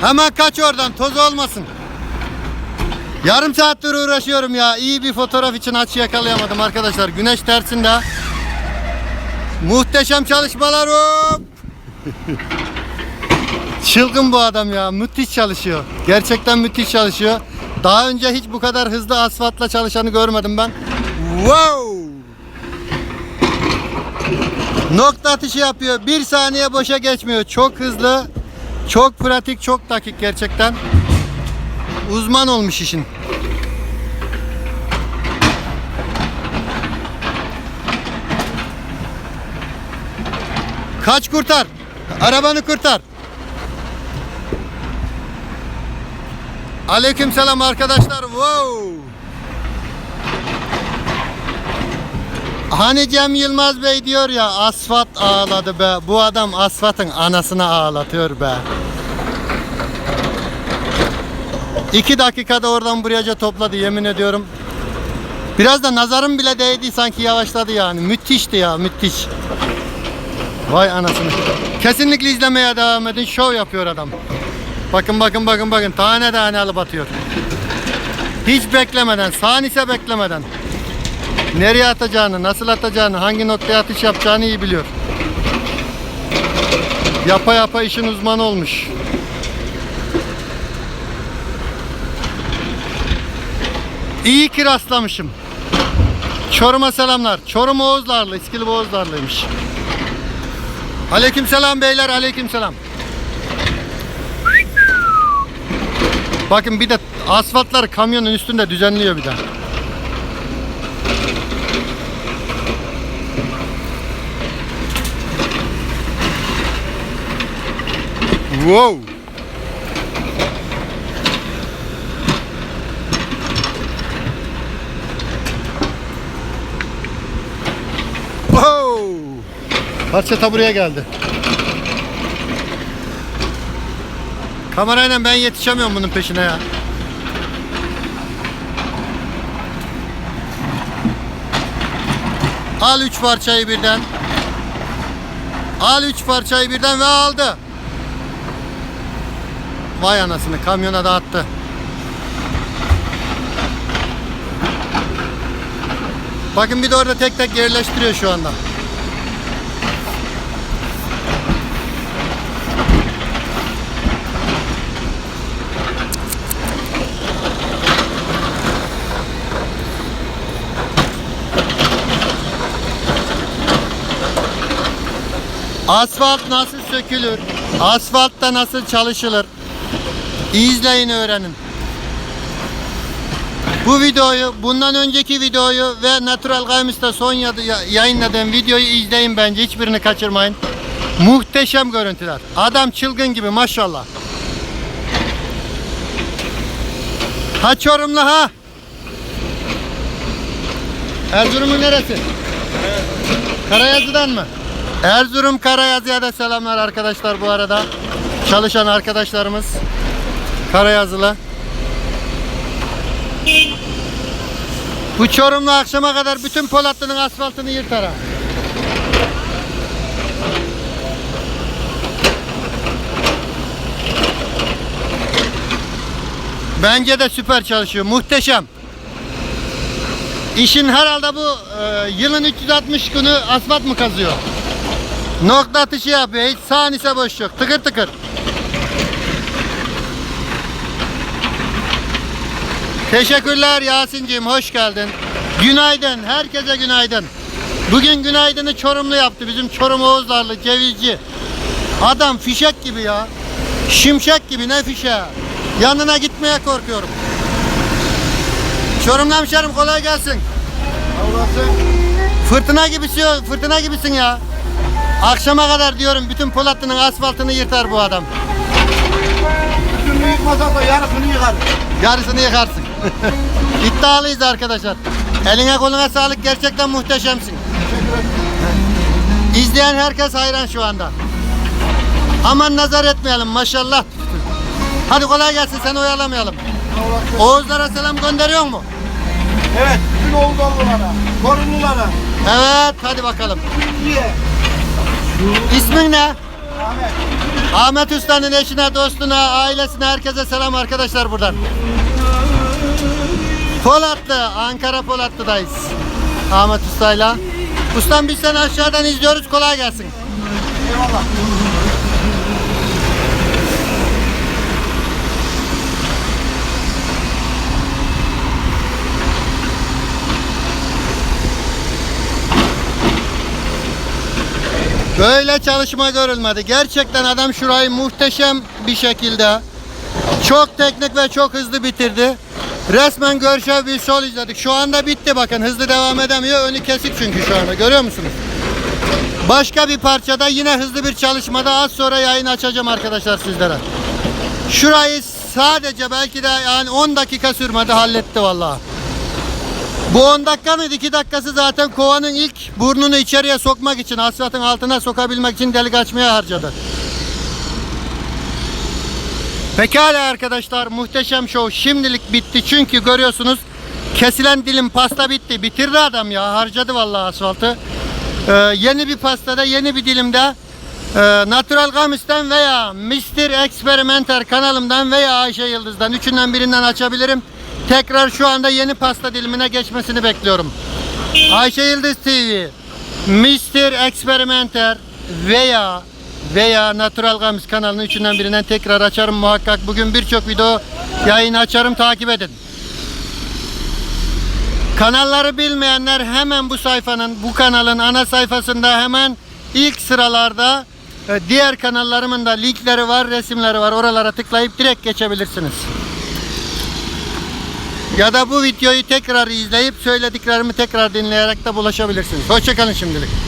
Hemen kaç oradan toz olmasın. Yarım saattir uğraşıyorum ya. İyi bir fotoğraf için açı yakalayamadım arkadaşlar. Güneş tersinde. Muhteşem çalışmalar. Çılgın bu adam ya. Müthiş çalışıyor. Gerçekten müthiş çalışıyor. Daha önce hiç bu kadar hızlı asfaltla çalışanı görmedim ben. Wow! Nokta atışı yapıyor. Bir saniye boşa geçmiyor. Çok hızlı. Çok pratik, çok dakik gerçekten. Uzman olmuş işin. Kaç kurtar. Arabanı kurtar. Aleykümselam arkadaşlar. Wow. Hani Cem Yılmaz Bey diyor ya asfalt ağladı be. Bu adam asfaltın anasını ağlatıyor be. İki dakikada oradan buraya topladı yemin ediyorum. Biraz da nazarım bile değdi sanki yavaşladı yani. Müthişti ya müthiş. Vay anasını. Kesinlikle izlemeye devam edin. Şov yapıyor adam. Bakın bakın bakın bakın. Tane tane alıp atıyor. Hiç beklemeden, saniyse beklemeden. Nereye atacağını, nasıl atacağını, hangi noktaya atış yapacağını iyi biliyor. Yapa yapa işin uzmanı olmuş. İyi ki rastlamışım. Çorum'a selamlar. Çorum Oğuzlarlı, İskili Oğuzlarlıymış. Aleykümselam beyler, aleykümselam. Bakın bir de asfaltları kamyonun üstünde düzenliyor bir de. Wow. Wow. Parça ta geldi. Kamerayla ben yetişemiyorum bunun peşine ya. Al üç parçayı birden. Al üç parçayı birden ve aldı. Vay anasını kamyona da attı. Bakın bir de orada tek tek yerleştiriyor şu anda. Asfalt nasıl sökülür? Asfaltta nasıl çalışılır? İzleyin öğrenin. Bu videoyu, bundan önceki videoyu ve Natural Gaymis'te son ya- ya- yayınladığım videoyu izleyin bence. Hiçbirini kaçırmayın. Muhteşem görüntüler. Adam çılgın gibi maşallah. Ha Çorumlu ha. Erzurum'un neresi? Karayazı'dan mı? Erzurum Karayazı'ya da selamlar arkadaşlar bu arada. Çalışan arkadaşlarımız. Karayazılı. Bu Çorumlu akşama kadar bütün Polatlı'nın asfaltını yırtar ha. Bence de süper çalışıyor. Muhteşem. İşin herhalde bu e, yılın 360 günü asfalt mı kazıyor? Nokta atışı yapıyor. Hiç saniyse boş yok. Tıkır tıkır. Teşekkürler Yasin'cim. Hoş geldin. Günaydın. Herkese günaydın. Bugün günaydını Çorumlu yaptı. Bizim Çorum Oğuzlarlı cevizci. Adam fişek gibi ya. Şimşek gibi ne fişeği. Yanına gitmeye korkuyorum. Çorumlu hemşerim kolay gelsin. Fırtına gibisin, fırtına gibisin ya. Akşama kadar diyorum bütün Polatlı'nın asfaltını yırtar bu adam. Bütününü yıkmasa da yarısını yıkar. Yarısını yıkarsın. İddialıyız arkadaşlar. Eline koluna sağlık gerçekten muhteşemsin. İzleyen herkes hayran şu anda. Aman nazar etmeyelim maşallah. Hadi kolay gelsin seni oyalamayalım. Oğuzlara selam gönderiyor mu? Evet, bütün Oğuzlarlılara, Korunlulara, Evet hadi bakalım. Türkiye, İsmin ne? Ahmet. Ahmet Usta'nın eşine, dostuna, ailesine, herkese selam arkadaşlar buradan. Polatlı, Ankara Polatlı'dayız. Ahmet Usta'yla. Ustam biz seni aşağıdan izliyoruz. Kolay gelsin. Eyvallah. Böyle çalışma görülmedi. Gerçekten adam şurayı muhteşem bir şekilde çok teknik ve çok hızlı bitirdi. Resmen görşev bir sol izledik. Şu anda bitti bakın. Hızlı devam edemiyor. Önü kesik çünkü şu anda. Görüyor musunuz? Başka bir parçada yine hızlı bir çalışmada az sonra yayın açacağım arkadaşlar sizlere. Şurayı sadece belki de yani 10 dakika sürmedi halletti vallahi. Bu 10 dakika mıydı? 2 dakikası zaten kovanın ilk burnunu içeriye sokmak için, asfaltın altına sokabilmek için delik açmaya harcadı. Pekala arkadaşlar muhteşem show şimdilik bitti çünkü görüyorsunuz kesilen dilim pasta bitti. Bitirdi adam ya harcadı vallahi asfaltı. Ee, yeni bir pastada yeni bir dilimde e, Natural Gamis'ten veya Mr. Experimenter kanalımdan veya Ayşe Yıldız'dan üçünden birinden açabilirim. Tekrar şu anda yeni pasta dilimine geçmesini bekliyorum. Ayşe Yıldız TV, Mr. Experimenter veya veya Natural Gamis kanalının üçünden birinden tekrar açarım muhakkak. Bugün birçok video yayın açarım takip edin. Kanalları bilmeyenler hemen bu sayfanın, bu kanalın ana sayfasında hemen ilk sıralarda e, diğer kanallarımın da linkleri var, resimleri var. Oralara tıklayıp direkt geçebilirsiniz. Ya da bu videoyu tekrar izleyip söylediklerimi tekrar dinleyerek de bulaşabilirsiniz. Hoşçakalın şimdilik.